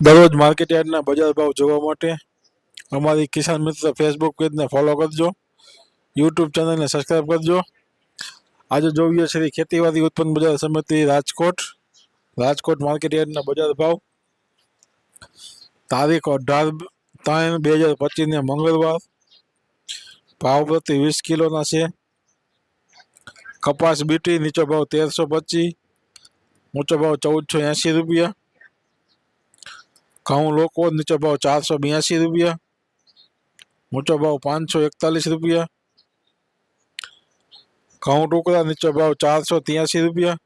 દરરોજ માર્કેટ યાર્ડના બજાર ભાવ જોવા માટે અમારી કિસાન મિત્ર ફેસબુક પેજને ફોલો કરજો યુટ્યુબ ચેનલને સબસ્ક્રાઈબ કરજો આજે જોઈએ શ્રી ખેતીવાડી ઉત્પન્ન બજાર સમિતિ રાજકોટ રાજકોટ માર્કેટ યાર્ડના બજાર ભાવ તારીખ અઢાર ત્રણ બે હજાર પચીસને મંગળવાર ભાવ પ્રતિ વીસ કિલોના છે કપાસ બીટી નીચો ભાવ તેરસો પચીસ ઊંચો ભાવ ચૌદસો એંશી રૂપિયા ઘઉં લોકો નીચો ભાવ ચારસો બ્યાસી રૂપિયા ઊંચો ભાવ પાંચસો એકતાલીસ રૂપિયા ઘઉં ટુકડા નીચો ભાવ ચારસો ત્યાસી રૂપિયા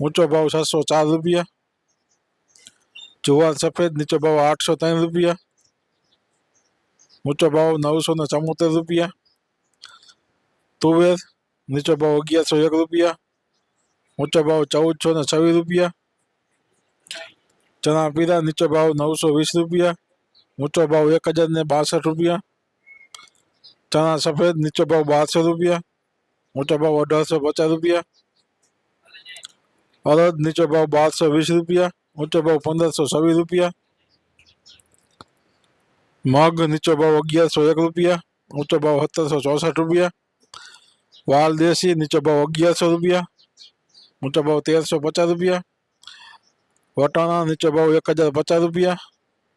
ઊંચો ભાવ છસો ચાર રૂપિયા જુવાર સફેદ નીચો ભાવ આઠસો ત્રણ રૂપિયા ઊંચો ભાવ નવસો ને ચુમ્મોતેર રૂપિયા તુવેર નીચો ભાવ અગિયારસો એક રૂપિયા ઊંચો ભાવ ચૌદસો ને છવ્વીસ રૂપિયા ચણા પીરા નીચો ભાવ નવસો વીસ રૂપિયા ઊંચો ભાવ એક હજાર ને બાસઠ રૂપિયા ચણા સફેદ નીચો ભાવ બારસો રૂપિયા ઊંચો ભાવ અઢારસો પચાસ રૂપિયા અડદ નીચો ભાવ બારસો વીસ રૂપિયા ઊંચો ભાવ પંદરસો છવ્વીસ રૂપિયા મગ નીચો ભાવ અગિયારસો એક રૂપિયા ઊંચો ભાવ સત્તરસો ચોસઠ રૂપિયા વાલ દેશી નીચો ભાવ અગિયારસો રૂપિયા ઊંચો ભાવ તેરસો પચાસ રૂપિયા વટાણા નીચો ભાવ એક હજાર પચાસ રૂપિયા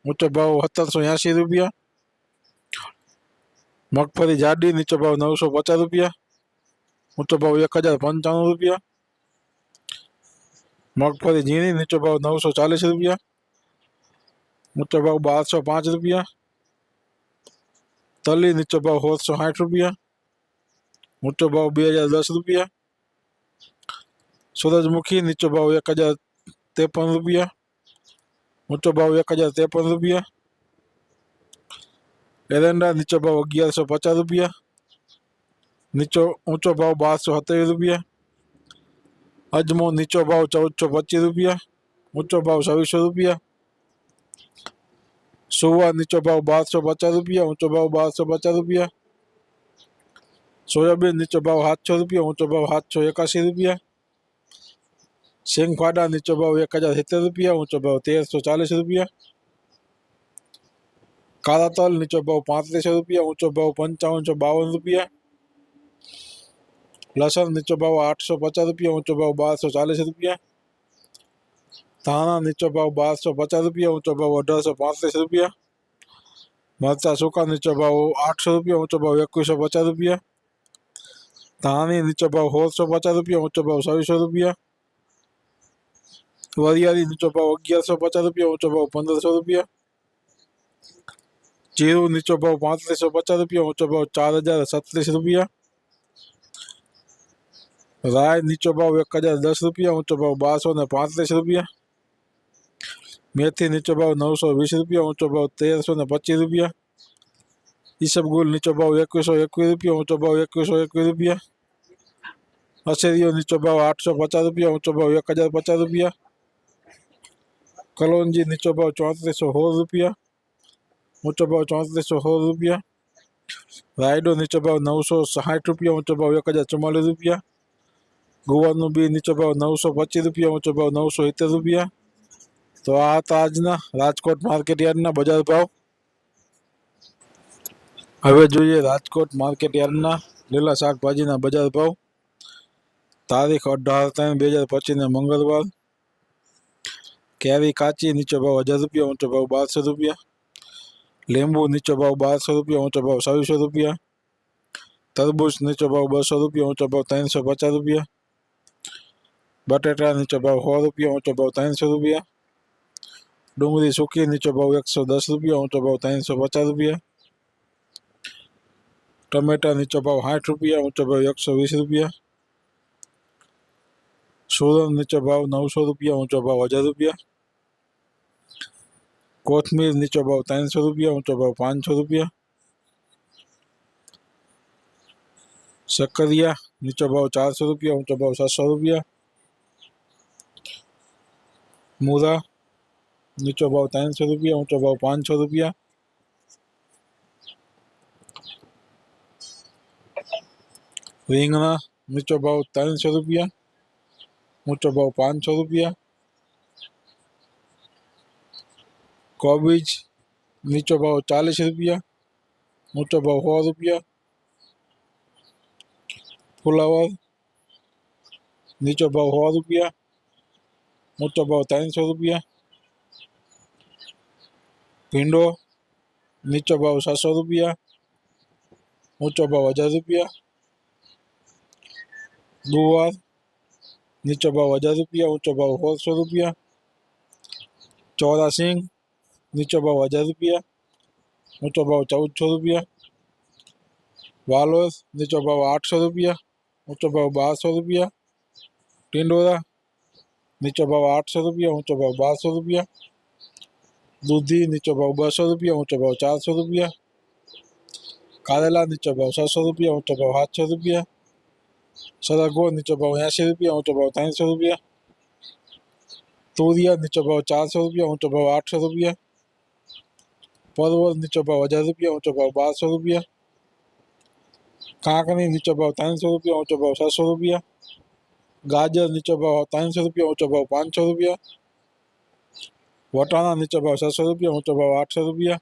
ઊંચો ભાવ સત્તરસો એંશી રૂપિયા મગફળી જાડી નીચો ભાવ નવસો પચાસ રૂપિયા ઊંચો ભાવ એક હજાર પંચાણું રૂપિયા મગફળી ઝીણી નીચો ભાવ નવસો ચાલીસ રૂપિયા ઊંચો ભાવ બારસો પાંચ રૂપિયા તલી નીચો ભાવ સોળસો સાઠ રૂપિયા ઊંચો ભાવ બે હજાર દસ રૂપિયા સૂરજમુખી નીચો ભાવ એક હજાર ત્રેપન રૂપિયા ઊંચો ભાવ એક હજાર ત્રેપન રૂપિયા એરંડા નીચો ભાવ અગિયારસો પચાસ રૂપિયા નીચો ઊંચો ભાવ બારસો સત્યાવીસ રૂપિયા અજમો નીચો ભાવ ચૌદસો પચીસ રૂપિયા ઊંચો ભાવ છવ્વીસો રૂપિયા સુવા નીચો ભાવ બારસો પચાસ રૂપિયા ઊંચો ભાવ બારસો પચાસ રૂપિયા સોયાબીન નીચો ભાવ સાતસો રૂપિયા ઊંચો ભાવ સાતસો એકાસી રૂપિયા સિંગફાડા નીચો ભાવ એક હજાર સિત્તેર રૂપિયા ઊંચો ભાવ તેરસો ચાલીસ રૂપિયા કાળા તલ નીચો ભાવ પાંત્રીસો રૂપિયા ઊંચો ભાવ પંચાવનસો બાવન રૂપિયા લસણ નીચો ભાવ આઠસો પચાસ રૂપિયા ઊંચો ભાવ બારસો ચાલીસ રૂપિયા ધાણા નીચો ભાવ બારસો પચાસ રૂપિયા ઊંચો ભાવ અઢારસો પાંત્રીસ રૂપિયા મરચા સૂકા નીચો ભાવ આઠસો રૂપિયા ઊંચો ભાવ એકવીસો પચાસ રૂપિયા ધાણી નીચો ભાવ સોળસો પચાસ રૂપિયા ઊંચો ભાવ છવ્વીસો રૂપિયા વરિયાળી નીચો ભાવ અગિયારસો પચાસ રૂપિયા ઊંચો ભાવ પંદરસો રૂપિયા જીરું નીચો ભાવ પાંત્રીસો પચાસ રૂપિયા ઊંચો ભાવ ચાર હજાર છત્રીસ રૂપિયા રાય નીચો ભાવ એક હજાર દસ રૂપિયા ઊંચો ભાવ બારસો ને પાંત્રીસ રૂપિયા મેથી નીચો ભાવ નવસો વીસ રૂપિયા ઊંચો ભાવ તેરસો ને પચીસ રૂપિયા ઈસબગુલ નીચો ભાવ એકવીસો એકવીસ રૂપિયા ઊંચો ભાવ એકવીસો એકવીસ રૂપિયા અશેરીઓ નીચો ભાવ આઠસો પચાસ રૂપિયા ઊંચો ભાવ એક હજાર પચાસ રૂપિયા કલોંજી નીચો ભાવ ચોત્રીસો સોળ રૂપિયા, ઊંચો ભાવ ચોત્રીસો સોળ રૂપિયા, રાયડો નીચો ભાવ નવસો સાઠ રૂપિયા, ઊંચો ભાવ એક હજાર ચુમ્માલીસ રૂપિયા, ગુવારનું બી નીચો ભાવ નવસો પચીસ રૂપિયા, ઊંચો ભાવ નવસો સિત્તેર રૂપિયા. તો આ હતા આજના રાજકોટ માર્કેટ યાર્ડના બજાર ભાવ. હવે જોઈએ રાજકોટ માર્કેટ યાર્ડના લીલા શાકભાજીના બજાર ભાવ. તારીખ અઢાર ત્રણ બે હજાર પચીસને મંગળવાર. કેરી કાચી નીચો ભાવ હજાર રૂપિયા ઊંચો ભાવ બારસો રૂપિયા લીંબુ નીચો ભાવ બારસો રૂપિયા ઊંચો ભાવ છવ્વીસો રૂપિયા તરબૂચ નીચો ભાવ બસો રૂપિયા ઊંચો ભાવ ત્રણસો પચાસ રૂપિયા બટેટા નીચો ભાવ સો રૂપિયા ઊંચો ભાવ ત્રણસો રૂપિયા ડુંગળી સૂકી નીચો ભાવ એકસો દસ રૂપિયા ઊંચો ભાવ ત્રણસો પચાસ રૂપિયા ટમેટા નીચો ભાવ સાઠ રૂપિયા ઊંચો ભાવ એકસો વીસ રૂપિયા સુરન નીચો ભાવ નવસો રૂપિયા ઊંચો ભાવ હજાર રૂપિયા કોથમીર નીચો ભાવ ત્રણસો રૂપિયા ઊંચો ભાવ પાંચસો રૂપિયા શક્કરિયા નીચો ભાવ ચારસો રૂપિયા ઊંચો ભાવ સાતસો રૂપિયા મૂરા નીચો ભાવ ત્રણસો રૂપિયા ઊંચો ભાવ પાંચસો રૂપિયા રીંગણા નીચો ભાવ ત્રણસો રૂપિયા ઊંચો ભાવ પાંચસો રૂપિયા કોબીજ નીચો ભાવ ચાલીસ રૂપિયા ઊંચો ભાવ સો રૂપિયા ફુલાવર નીચો ભાવ સો રૂપિયા ઊંચો ભાવ ત્રણસો રૂપિયા ભીંડો નીચો ભાવ સાતસો રૂપિયા ઊંચો ભાવ હજાર રૂપિયા ગુવાર નીચો ભાવ હજાર રૂપિયા ઊંચો ભાવ સોળસો રૂપિયા ચોરા સિંગ નીચો ભાવ હજાર રૂપિયા ઊંચો ભાવ ચૌદસો રૂપિયા વાલોર નીચો ભાવ આઠસો રૂપિયા ઊંચો ભાવ બારસો રૂપિયા ટિંડોરા નીચો ભાવ આઠસો રૂપિયા ઊંચો ભાવ બારસો રૂપિયા દૂધી નીચો ભાવ બસો રૂપિયા ઊંચો ભાવ ચારસો રૂપિયા કારેલા નીચો ભાવ છસો રૂપિયા ઊંચો ભાવ સાતસો રૂપિયા સરગવો નીચો ભાવ એંશી રૂપિયા ઊંચો ભાવ ત્રણસો રૂપિયા તુરિયા નીચો ભાવ ચારસો રૂપિયા ઊંચો ભાવ આઠસો રૂપિયા पर्वत नीचो भाव हज़ार रुपया, ऊँचो भाव बार सौ रुपया। कांकड़ी नीचो भाव तीन सौ रुपया, ऊँचो भाव सात सौ रुपया। गाजर नीचो भाव तीन सौ रुपया, ऊँचो भाव पाँच सौ रुपया। वटाणा नीचो भाव सात सौ रुपया, ऊँचो भाव आठ सौ रुपया।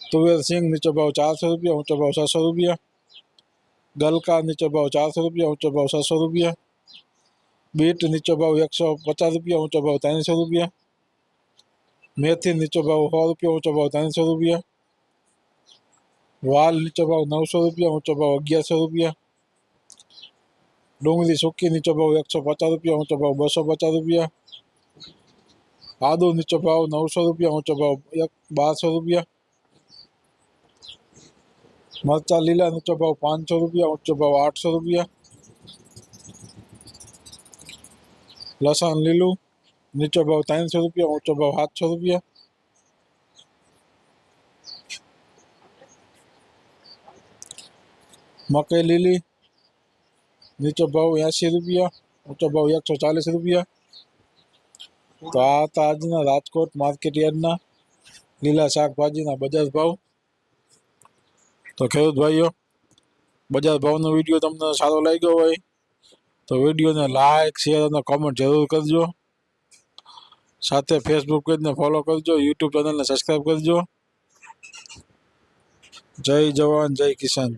तुवेर सिंह नीचो भाव चार सौ रुपया, ऊँचो भाव सात सौ रुपया। गलका नीचो भाव चार सौ रुपया, ऊँचो भाव सात सौ रुपया। बीट नीचो भाव एक सौ पचास रुपया, ऊँचो भाव तीन सौ रुपया। મેથી નીચો ભાવ સો રૂપિયા ઊંચો ભાવ ત્રણસો રૂપિયા વાલ નીચો ભાવ નવસો રૂપિયા ઊંચો ભાવ અગિયારસો રૂપિયા ડુંગળી સૂકી નીચો ભાવ એકસો પચાસ રૂપિયા ઊંચો ભાવ બસો પચાસ રૂપિયા આદુ નીચો ભાવ નવસો રૂપિયા ઊંચો ભાવ એક બારસો રૂપિયા મરચા લીલા નીચો ભાવ પાંચસો રૂપિયા ઊંચો ભાવ આઠસો રૂપિયા લસણ લીલું નીચો ભાવ ત્રણસો રૂપિયા, ઊંચો ભાવ સાતસો રૂપિયા. મકઈ લીલી, નીચો ભાવ એસી રૂપિયા, ઊંચો ભાવ એકસો ચાલીસ રૂપિયા. તો આ હતા આજના રાજકોટ માર્કેટ યાર્ડના લીલા શાકભાજીના બજાર ભાવ. તો ખેડૂત ભાઈઓ બજાર ભાવનો વીડિયો તમને સારો લાગ્યો હોય તો વિડીયોને લાઇક શેર અને કોમેન્ટ જરૂર કરજો. સાથે ફેસબુક પેજને ફોલો કરજો યુટ્યુબ ચેનલને સબસ્ક્રાઈબ કરજો. જય જવાન જય કિસાન.